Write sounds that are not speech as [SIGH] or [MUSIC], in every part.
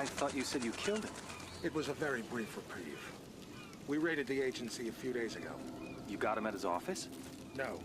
I thought you said you killed him. It was a very brief reprieve. We raided the agency a few days ago. You got him at his office? No.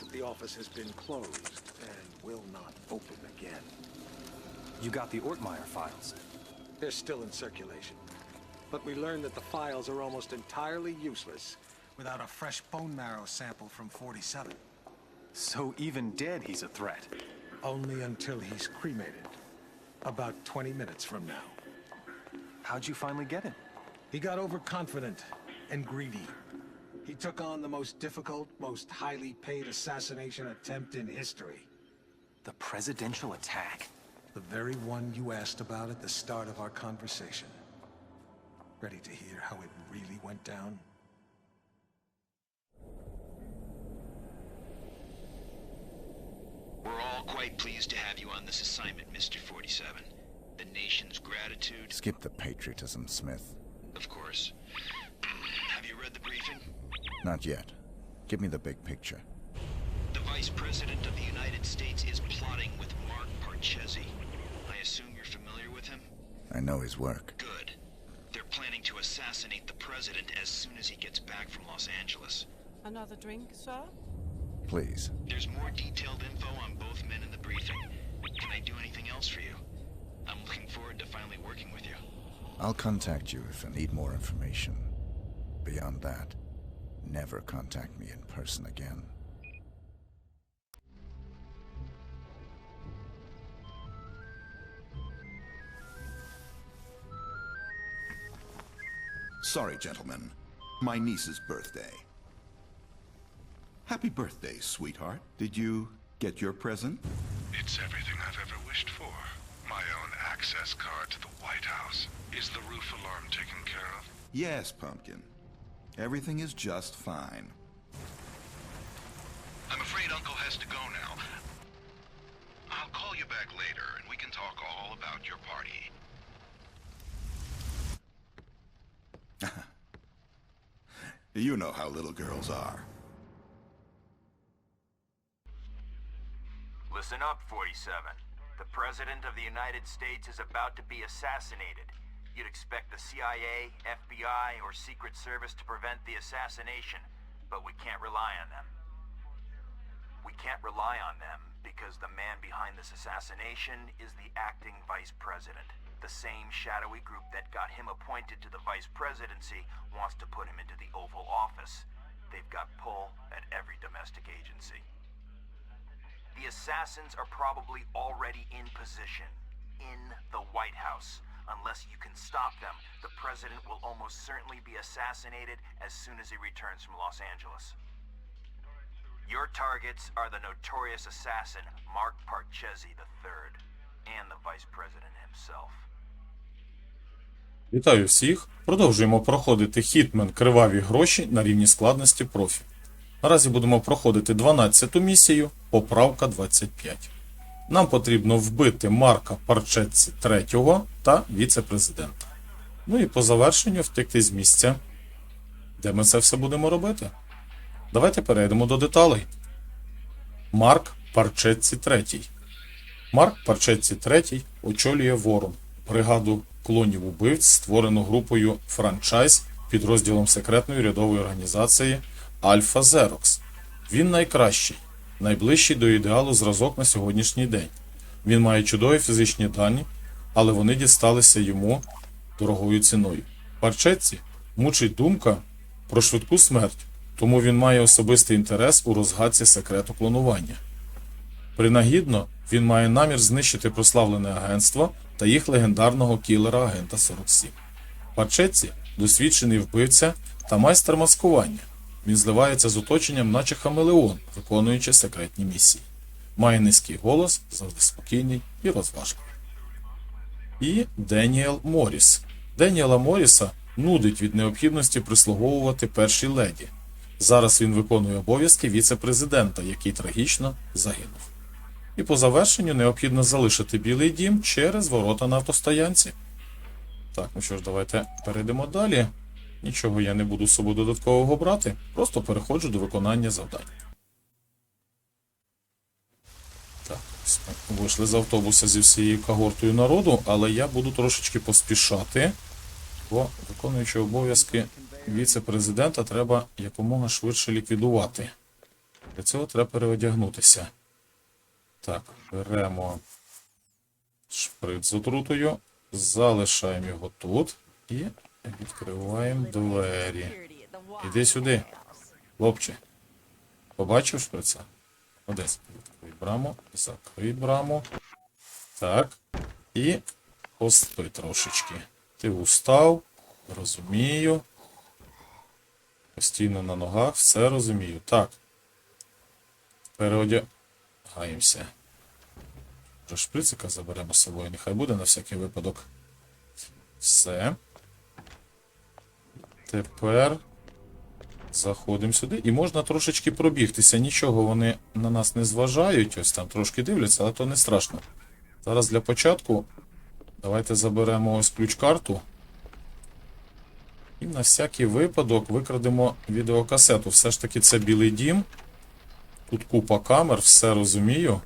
But the office has been closed and will not open again. You got the Ortmeyer files. They're still in circulation. But we learned that the files are almost entirely useless without a fresh bone marrow sample from 47. So even dead, he's a threat. Only until he's cremated. About 20 minutes from now. How'd you finally get him? He got overconfident and greedy. He took on the most difficult, most highly paid assassination attempt in history. The presidential attack? The very one you asked about at the start of our conversation. Ready to hear how it really went down? We're all quite pleased to have you on this assignment, Mr. 47. The nation's gratitude, Skip the patriotism, Smith. of course. have you read the briefing? Not yet. Give me the big picture. The Vice President of the United States is plotting with Mark Parchesi. I assume you're familiar with him? I know his work. Good. They're planning to assassinate the President as soon as he gets back from Los Angeles. Another drink, sir? Please. There's more detailed info on both men in the briefing. Can I do anything else for you? I'm looking forward to finally working with you. I'll contact you if I need more information. Beyond that, never contact me in person again. Sorry, gentlemen. My niece's birthday. Happy birthday, sweetheart. Did you get your present? It's everything I've ever wished for. My own access card to the White House. Is the roof alarm taken care of? Yes, Pumpkin. Everything is just fine. I'm afraid Uncle has to go now. I'll call you back later and we can talk all about your party. [LAUGHS] You know how little girls are. Listen up, 47. The President of the United States is about to be assassinated. You'd expect the CIA, FBI, or Secret Service to prevent the assassination, but we can't rely on them. We can't rely on them because the man behind this assassination is the acting vice president. The same shadowy group that got him appointed to the vice presidency wants to put him into the Oval Office. They've got pull at every domestic agency. The assassins are probably already in position in the White House. Unless you can stop them, the president will almost certainly be assassinated as soon as he returns from Los Angeles. Your targets are the notorious assassin Mark Parchesi III and the vice president himself. Вітаю всіх! Продовжуємо проходити Hitman Криваві гроші на рівні складності профі. Наразі будемо проходити 12-ту місію, поправка 25. Нам потрібно вбити Марка Парчетці 3 та віце-президента. Ну і по завершенню втекти з місця, де ми це все будемо робити. Давайте перейдемо до деталей. Марк Парчетці 3. Марк Парчетці 3 очолює Ворон, бригаду клонів убивць, створену групою франчайз підрозділом секретної рядової організації Альфа Зерокс. Він найкращий, найближчий до ідеалу зразок на сьогоднішній день. Він має чудові фізичні дані, але вони дісталися йому дорогою ціною. Парчетці мучить думка про швидку смерть, тому він має особистий інтерес у розгадці секрету клонування. Принагідно, він має намір знищити прославлене агентство та їх легендарного кілера агента 47. Парчетці досвідчений вбивця та майстер маскування. Він зливається з оточенням, наче хамелеон, виконуючи секретні місії. Має низький голос, завжди спокійний і розважливий. І Деніел Моріс. Деніела Моріса нудить від необхідності прислуговувати першій леді. Зараз він виконує обов'язки віце-президента, який трагічно загинув. І по завершенню необхідно залишити Білий дім через ворота на автостоянці. Так, ну що ж, давайте перейдемо далі. Нічого я не буду з собою додаткового брати, просто переходжу до виконання завдань. Так. Вийшли з автобуса зі всією когортою народу, але я буду трошечки поспішати, бо виконуючи обов'язки віце-президента треба якомога швидше ліквідувати. Для цього треба переодягнутися. Так, беремо шприц з отрутою, залишаємо його тут і відкриваємо двері. Іди сюди, хлопче. Побачив шприца? Одесь. Відкрий браму, закрий браму. Так. І поспи трошечки. Ти устав, розумію. Постійно на ногах, все розумію. Так. Переодягаємося. Вже шприцика заберемо з собою, нехай буде на всякий випадок. Все. Тепер заходимо сюди і можна трошечки пробігтися. Нічого вони на нас не зважають. Ось там трошки дивляться, але то не страшно. Зараз для початку давайте заберемо ось ключ-карту. І на всякий випадок викрадемо відеокасету. Все ж таки це білий дім. Тут купа камер, все розумію.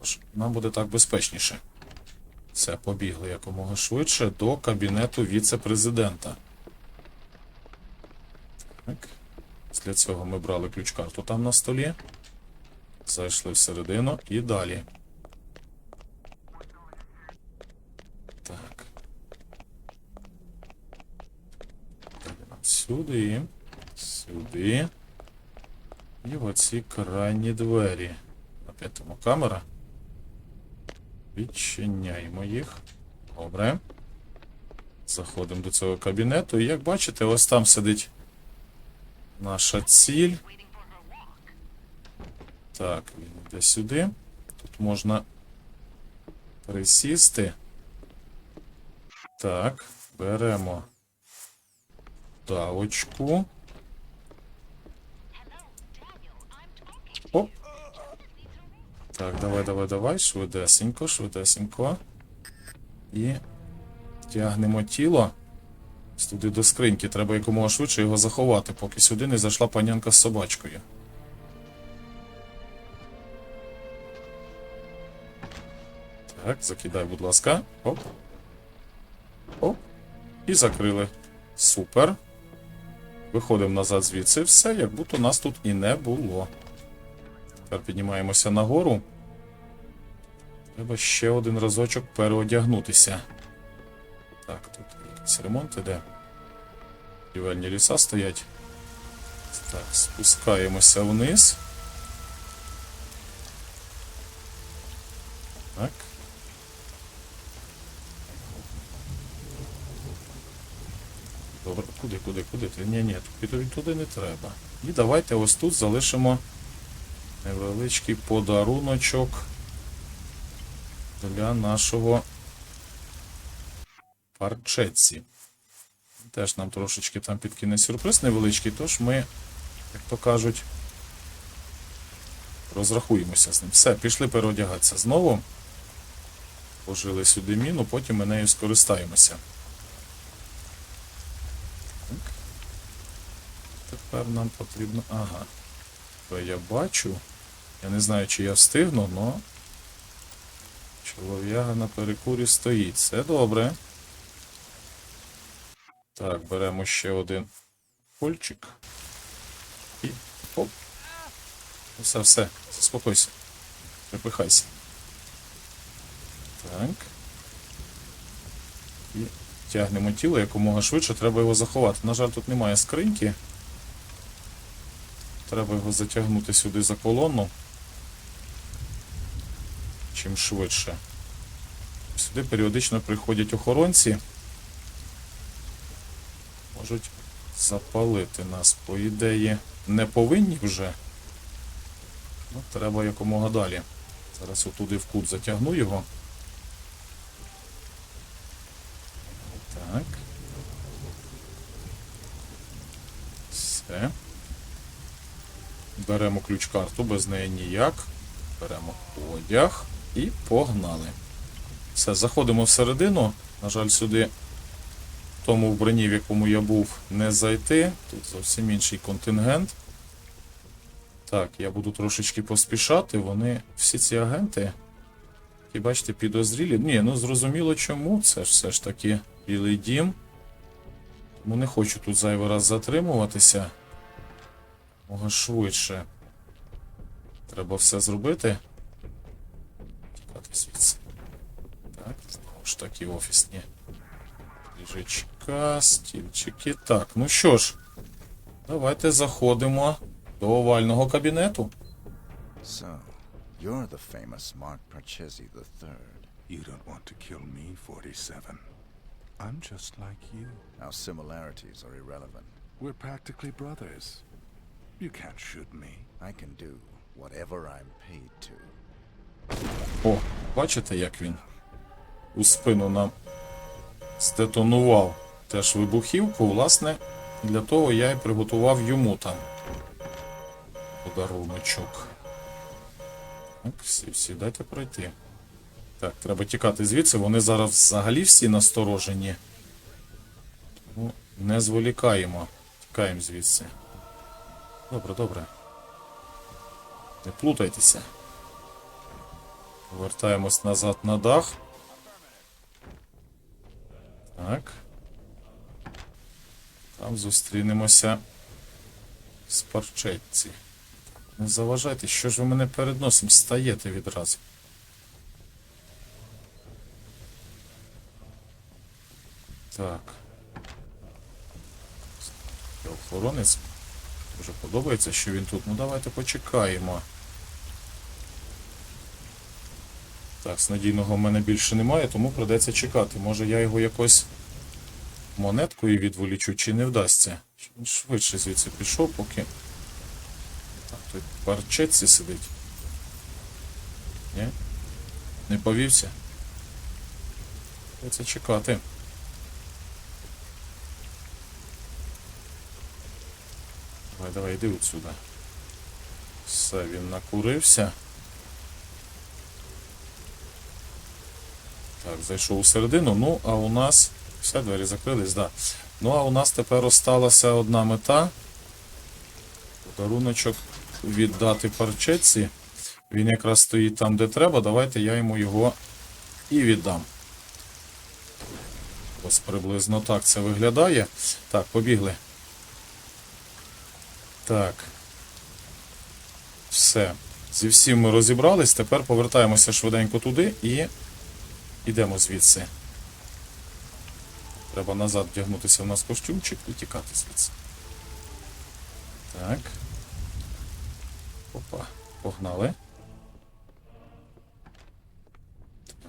Тож нам буде так безпечніше. Все, побігли якомога швидше до кабінету віце-президента. Так. Для цього ми брали ключ-карту там на столі. Зайшли всередину і далі. Так. Сюди. Сюди. І оці крайні двері. Опять тому камера. Відчиняємо їх. Добре. Заходимо до цього кабінету. І як бачите, ось там сидить наша ціль. Так, він йде сюди. Тут можна присісти. Так, беремо давочку. Оп. Так, давай, давай, давай, швидесенько, швидесенько. І тягнемо тіло. Туди до скриньки. Треба якомога швидше його заховати, поки сюди не зайшла панянка з собачкою. Так, закидай, будь ласка. Оп. Оп. І закрили. Супер. Виходимо назад звідси. Все, як будто нас тут і не було. Тепер піднімаємося нагору. Треба ще один разочок переодягнутися. Так, тут якийсь ремонт іде. Будівельні ліса стоять. Так, спускаємося вниз. Так. Добре, куди, куди, куди? Ні, ні, туди, туди не треба. І давайте ось тут залишимо невеличкий подаруночок для нашого парчеці. Теж нам трошечки там підкине сюрприз невеличкий, тож ми, як то кажуть, розрахуємося з ним. Все, пішли переодягатися знову. Пожили сюди міну, потім ми нею скористаємося. Так. Тепер нам потрібно. Ага. Тепер я бачу. Я не знаю, чи я встигну, але чолов'яга на перекурі стоїть. Все добре. Так, беремо ще один кольчик. І оп. Все, все, заспокойся. Припихайся. Так. І тягнемо тіло якомога швидше, треба його заховати. На жаль, тут немає скриньки. Треба його затягнути сюди за колонну. Чим швидше. Сюди періодично приходять охоронці. Можуть запалити нас, по ідеї, не повинні вже. Ну, треба якомога далі. Зараз отуди в кут затягну його. Так. Все. Беремо ключ-карту, без неї ніяк. Беремо одяг і погнали. Все, заходимо всередину. На жаль, сюди, тому вбранні, в якому я був, не зайти. Тут зовсім інший контингент. Так, я буду трошечки поспішати. Вони, всі ці агенти, І бачите, підозрілі. Ні, ну зрозуміло чому. Це ж все ж таки білий дім. Тому не хочу тут зайвий раз затримуватися. Мога швидше. Треба все зробити. Тікати звідси. Так, знову ж таки офісні. Ліжечка, стільчики. Так, ну що ж, давайте заходимо до овального кабінету. So, you're the famous Mark Parchesi III. You don't want to kill me, 47. I'm just like you. Our similarities are irrelevant. We're practically brothers. You can't shoot me. I can do whatever I'm paid to. О, бачите, як він у спину нам стетонував теж вибухівку, власне, для того я і приготував йому там подаруночок. Так, всі, дайте пройти. Так, треба тікати звідси, вони зараз взагалі всі насторожені. Тому не зволікаємо. Тікаємо звідси. Добре, добре. Не плутайтеся. Повертаємось назад на дах. Так. Там зустрінемося з парчетці. Не заважайте, що ж ви мене перед носом стаєте відразу. Так. Є Охоронець. Дуже подобається, що він тут. Ну давайте почекаємо. Так, з надійного в мене більше немає, тому придеться чекати. Може я його якось монеткою відволічу, чи не вдасться. Швидше звідси пішов, поки. Так, той парчетці сидить. Ні? Не повівся? Придеться чекати. Давай, давай, йди отсюда. Все, він накурився. Так, зайшов у середину. Ну, а у нас. Все, двері закрились, да. Ну, а у нас тепер осталася одна мета. Подаруночок віддати парчетці. Він якраз стоїть там, де треба. Давайте я йому його і віддам. Ось приблизно так це виглядає. Так, побігли. Так. Все. Зі всім ми розібрались. Тепер повертаємося швиденько туди і Ідемо звідси. Треба назад вдягнутися в нас костюмчик і тікати звідси. Так. Опа, погнали.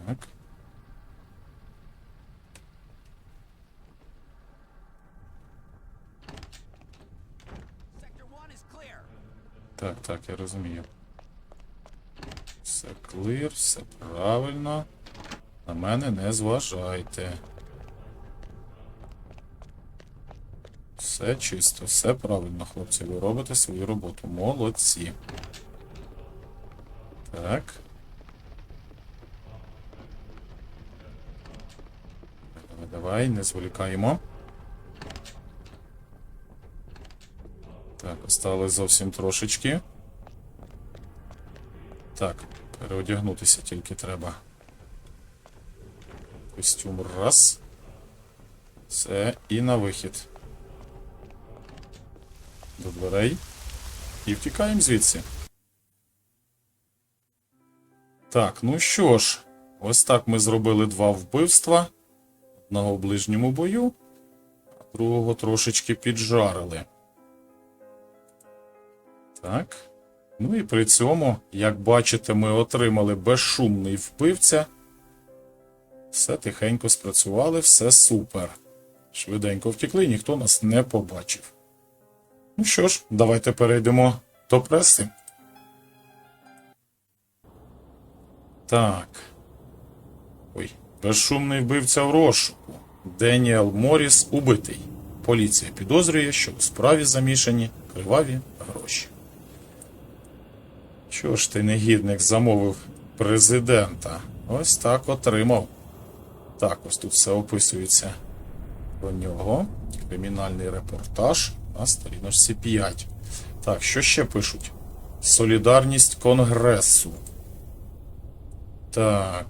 Так. Так, так, я розумію. Все клир, все правильно. На мене не зважайте. Все чисто, все правильно, хлопці. Ви робите свою роботу. Молодці. Так. Давай, давай, не зволікаємо. Так, осталось зовсім трошечки. Так, переодягнутися тільки треба. Костюм раз. Це і на вихід. До дверей. І втікаємо звідси. Так, ну що ж, ось так ми зробили два вбивства. Одного в ближньому бою, а другого трошечки піджарили. Так. Ну і при цьому, як бачите, ми отримали безшумний вбивця. Все тихенько спрацювали, все супер. Швиденько втекли, ніхто нас не побачив. Ну що ж, давайте перейдемо до преси. Так. Ой, безшумний вбивця в розшуку. Деніел Моріс убитий. Поліція підозрює, що у справі замішані криваві гроші. Що ж ти, негідник, замовив президента? Ось так отримав. Так, ось тут все описується про нього. Кримінальний репортаж на сторіночці 5. Так, що ще пишуть? Солідарність Конгресу. Так.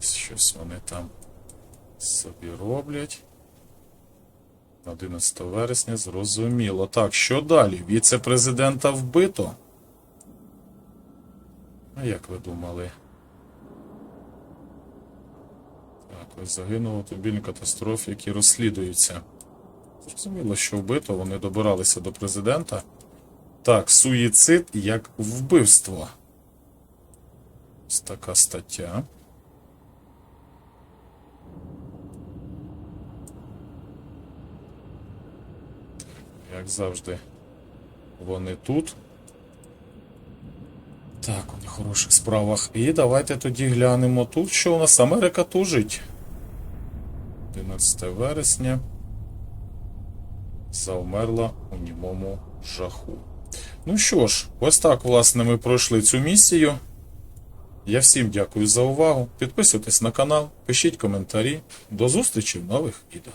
Щось вони там собі роблять. 11 вересня, зрозуміло. Так, що далі? Віце-президента вбито? А як ви думали? Так, ось загинув автомобільній катастрофі, які розслідуються. Зрозуміло, що вбито, вони добиралися до президента. Так, суїцид як вбивство. Ось така стаття. Як завжди, вони тут. Так, у хороших справах. І давайте тоді глянемо тут, що у нас Америка тужить. 11 вересня. Завмерла у німому жаху. Ну що ж, ось так, власне, ми пройшли цю місію. Я всім дякую за увагу. Підписуйтесь на канал, пишіть коментарі. До зустрічі в нових відео.